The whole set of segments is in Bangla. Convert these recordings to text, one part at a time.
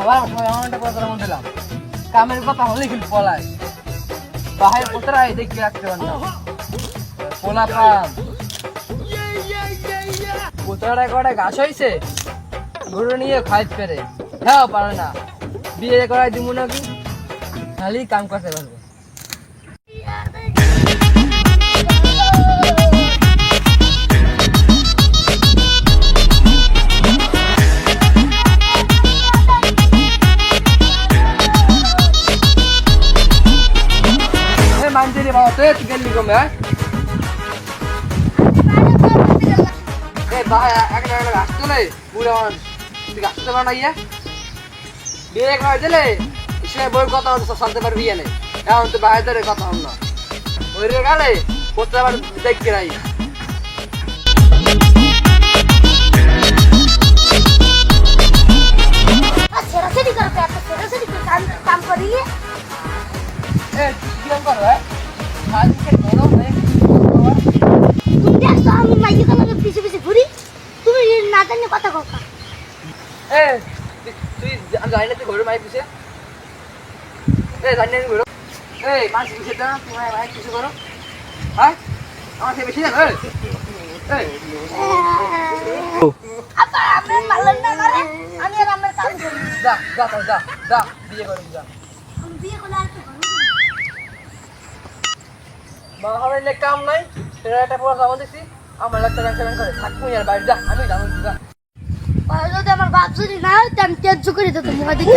খাবার সময় অনেকটা কথা মনে দিলাম কামের কথা হলে কিন্তু পলায়। বাহির কোথায় দেখি রাখতে পারলাম। পোলা পাম কোথাটা কটা গাছ হয়েছে গরু নিয়ে খাইত পেরে হ্যাঁ পারে না। বিয়ে করাই দিব নাকি? খালি কাম করতে পারবে। কি গেলি কমে হ্যাঁ? এ ভাই একটা একটা গাছ তোলে, বুড়া মানুষ। তুই গাছ তোলা না ইয়ে? বিয়ে করে দিলে, সে বই কথা হতো শুনতে পারবি না এখন তো বাইরে কথা হল না। ওই রে গেলে আবার দেখতে নাই। এ জানি না তুই ঘরে। এই মাছ পিছে না তোমার মাই কিছু করো। হ্যাঁ আমার সে বেশি জানো এই। আপা আমি মারলেন না মারে আমি আর আমার কাম করি। যা বিয়ে করে আমি বিয়ে কাম নাই সেটা একটা পুরো কাম দেখছি আমার লাগতে রাখতে করে থাকব আর বাইরে যা আমি জানো যা। যদি আমার বাপ যদি না আমি তেজ করে দিত মুখে দিকে।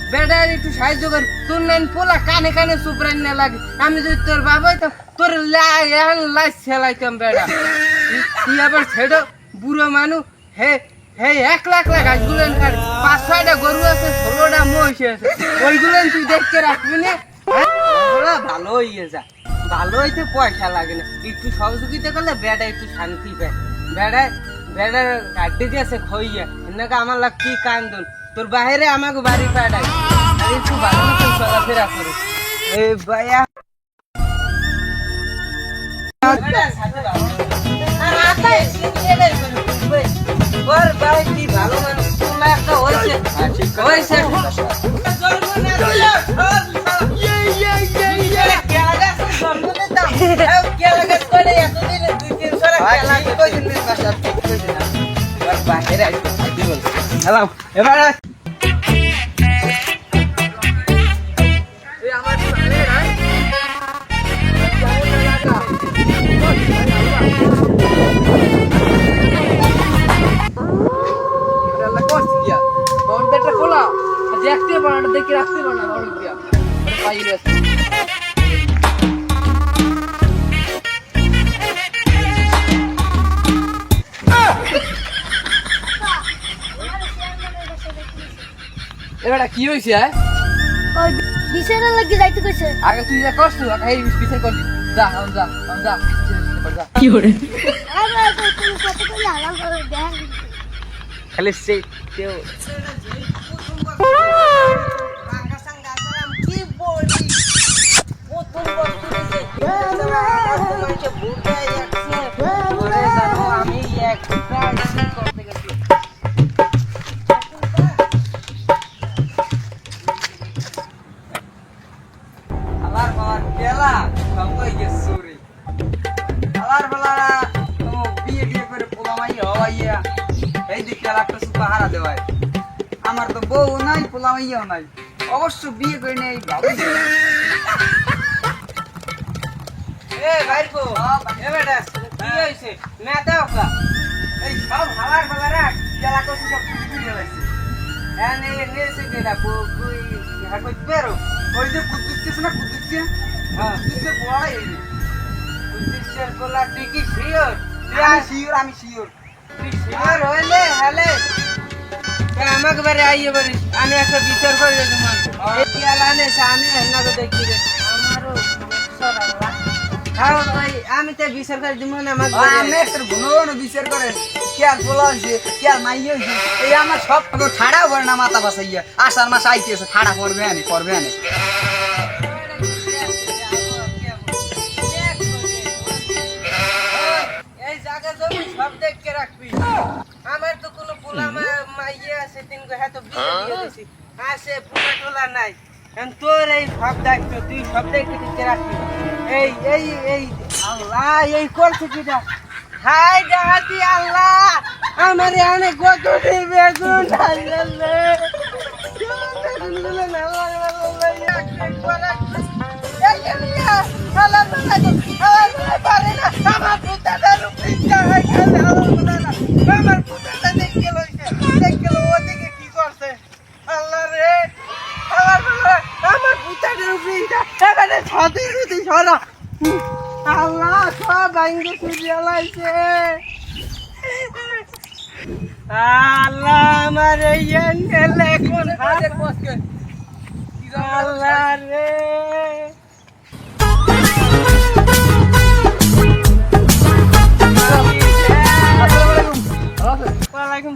বেড়া একটু সাহায্য কর। তোর নেন পোলা কানে কানে সুপরান না লাগে। আমি যদি তোর বাবা হইতাম, তোর লাই এখন লাই সেলাইতাম বেড়া। তুই- আবার ছেড়ো, বুড়ো মানুষ হে হে, এক লাখ লাখ গাছগুলো পাঁচ ছয়টা গরু আছে, ষোলোটা মহিষ আছে। ওইগুলো তুই দেখতে রাখবি না। হ্যাঁ? ভালো হইয়ে যা। ভালো হইতে পয়সা লাগে না। একটু সহযোগিতা করলে বেড়া একটু শান্তি পায়। বেড়া বেড়ার কাটতে দিয়েছে খইয়া। এনাকে আমার লাগ কি কান্দন। তোর বাইরে আমাকে বাড়ি পাঠাই। আর একটু ভালো মতো চলাফেরা করে। এ ভাইয়া। ওর কি ভালো মানুষ তোমরা একটা হয়েছে। হয়েছে হ্যালো এবার এই আমার কি মানে নাই খোলা। দেখতে পারে দেখে রাখতে পারে না বাইরে এবারে কি হয়েছে হ্যাঁ? ওই বিছানা লাগি যাইতে কইছে। আগে তুই যা কষ্ট আগে এই পিছনে করলি যা এখন যা আরে তুমি কত করে খালি সেই কেউ পোলামাই এই দিকে একটা সুপা হারা দেওয়ায়। আমার তো বউ নাই পোলামাইয়াও নাই। অবশ্য বিয়ে করে নেই ভালো এ ভাইপো এ বেটা কি হইছে না দাও কা এই সব হালার বলারা কেলা করছে সব কুকুরে লাগছে হ্যাঁ নে নে সে কেডা বউ কুই হ্যাঁ ওই যে না হ্যাঁ। কুদ্দুসের বড়াই উদ্দেশ্যের বলা তুই কি শিওর। আমি শিওর আমি শিওর। হলে আমাকে বারে আইয়ে আমি একটা বিচার করে দেবো এই পিয়ালানে আমি হেনাকে দেখি রে। আমারও সরালা খাও ভাই আমি তো বিচার করে দিব না আমার আমি একটা গুণগণ বিচার করেন কি আর হয়েছে কি মাই হয়েছে? এই আমার সব ঠাড়া করে না মাথা বাসাইয়া আষাঢ় মাস আইতেছে ঠাড়া আনে করবে আনে সব দেখকে রাখবি। আমার তো কোনো পোলা মাইয়ে আছে তিন গো হ্যাঁ তো বিয়ে দিয়ে দিছি। আছে পোলা টোলা নাই। তোর এই সব তুই সব দেখে দেখে রাখবি। এই এই এই আল্লাহ এই করছে কিটা? হাই ডাহাতি আল্লাহ! আমার কত বেগুন সরা। আল্লাহ সব ভাঙ্গে সুরিয়া লাইছে। আল্লাহ আমার এই এঙ্গেলে কোন আল্লাহ রে। ওয়ালাইকুম।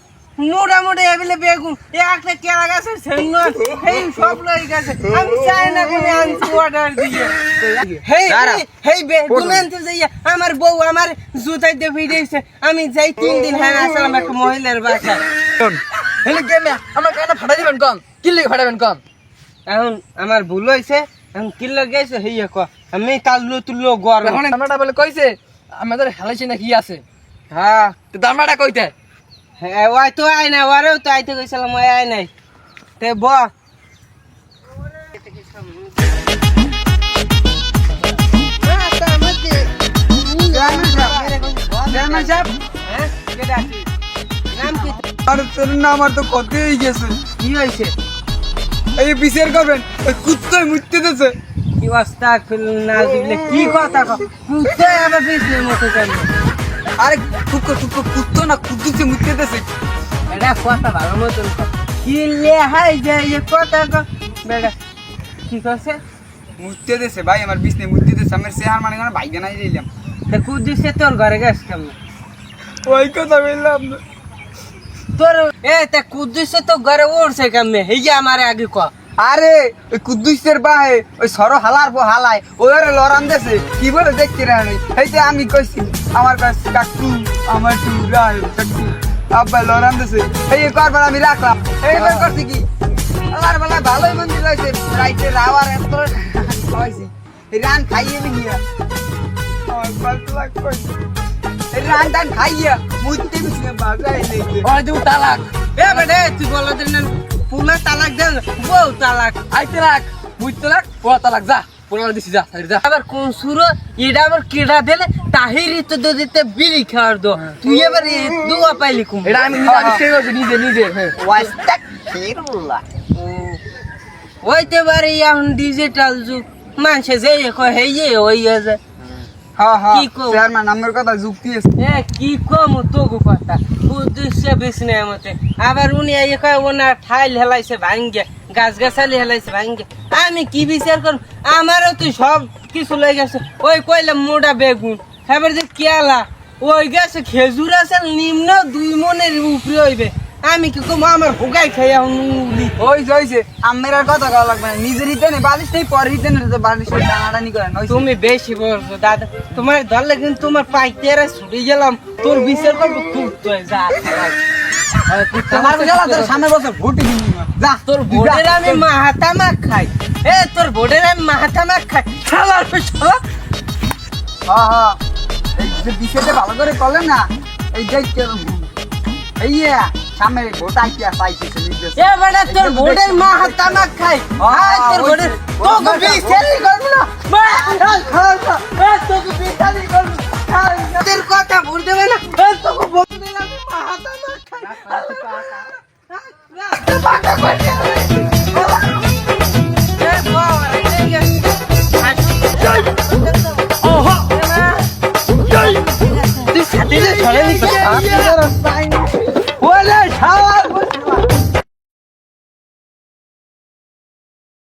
মোটামুটি এবিলে বেগুন একটা কেলা গাছের সেন্য এই সব লই গেছে। আমি চাই না কোনো আনছি অর্ডার দিয়ে। হেই হেই বেগুন আনতে যাইয়া আমার বউ আমার জুতাই দিয়ে ভিড়েছে আমি যাই তিন দিন হ্যাঁ আসলাম একটা মহিলার বাসায়। হেলে কেমনে আমার কানে ফাটা দিবেন কম। কি লিখে ফাটাবেন কম? এখন আমার ভুল হয়েছে এখন কিল্লো গেছে হেইয়া ক আমি তাল্লু তুল্লু গরম। এখন আমরা বলে কইছে আমাদের হেলাইছে না কি আছে? হ্যাঁ। তো দামড়াটা কইতে। হ্যাঁ ওই তো আয় না ওরেও তো আইতে গেছিলাম ওই আয় নাই। তে ব। নাম আর আমার তো কত হয়ে গেছে। কি হয়েছে এই বিচার করবেন ওই কুত্তই মুততে দিতেছে। কি অবস্থা না দিলে কি কথা কও? কুত্তে আবার পিছনের মতো কেন? আরে টুকো টুকো কুত্তো না কুদ্দুসে মুততে দিতেছে এটা কথা ভালো মতন। কি লেহাই যে এই কথা কও? বেটা কি করছে? মুততে দিতেছে ভাই আমার বিছনে মুততে দিতেছে আমার চেহার মানে কোনো ভাইগা নাই দিলাম তে কুদ্দিসে তোর ঘরে গেছ কেমন? ওই কথা বললাম তোর এ তে কুদ্দিসে তো ঘরে উড়ছে কেমনে? এই যে আমার আগে ক। আরে ওই কুদ্দুসের বাহে ওই সর হালার পো হালায় ওই ওরে লড়ান দেছে কি বলে দেখতে রানি? এই যে আমি কইছি। আমার কাছে কাকু আমার টু রাই কাকু। আব্বা লড়ান দেছে এই করবার আমি রাখলাম। এইবার করছি কি? আমার বেলা ভালোই মন্দির হয়েছে। রাইতে রাওয়ার এত হয়েছি। রান খাইয়ে নিয়ে আমার ফালতু লাগ করছে রান টান খাইয়া মুইতে বাজাই নেই তালাক। এ বেটে তুই বলা দিন পুলা তালাক দেন বউ তালাক। আইতে লাগ মুইতে লাগ ও তালাক যা। পোলা দিছি যা যা। আবার কোন সুর এটা আবার কেডা দিলে তাহিরি তো দিতে বিড়ি খাওয়ার দো। তুই এবার দুয়া পাইলি কুম এটা আমি নিজে করছি নিজে হ্যাঁ। ওইতে পারে এখন ডিজিটাল যুগ। মানুষে যে কয় হে ওই যে হ্যাঁ হ্যাঁ। আমার কথা উদ্দেশ্য আবার উনি ঠাইল হেলাইছে ভাঙ্গে গাছ গাছালি হেলাইছে ভাঙ্গে। আমি কি বিচার করব? আমারও তো সব কিছু লই গেছে। ওই কইলাম মোটা বেগুন। এবার যে কেলা ওই গেছে খেজুর আছে নিম্ন দুই মনের উপরে হইবে। আমি কি কম আমার হুগাই খাইয়া উলি। ওই হইছে আমের আর কথা কওয়া লাগবে না। নিজের হিতে নেই বালিশ নেই পর হিতে নেই তো বালিশ টানাটানি করেন ওই তুমি বেশি বলছো দাদা। তোমার ধরলে কিন্তু তোমার পাইতেরা ছুটে গেলাম। তোর বিচার করব খুব তো যা। তোমার তোর সামনে বছর দিবি যা তোর তুই আমি মাহাতা মাখ খাই। এ তোর বোর্ডের আমি মাহাতা মাখ খাই শালার শালা হ্যাঁ হ্যাঁ এই যে বিষয়টা ভালো করে করলেন না এই যে এই সামনে ভোট আইতে নির্দেশ এ তোর বোর্ডের মা হাত খাই তোর বোর্ডের ওই- বিচারি করব না না। এ, করব না। তোর কথা ভুল দেবে না এ, তোকে বোর্ডের আমি মা হাত খাই রাস্তা পাকা করে তুই সাথে সরে নিস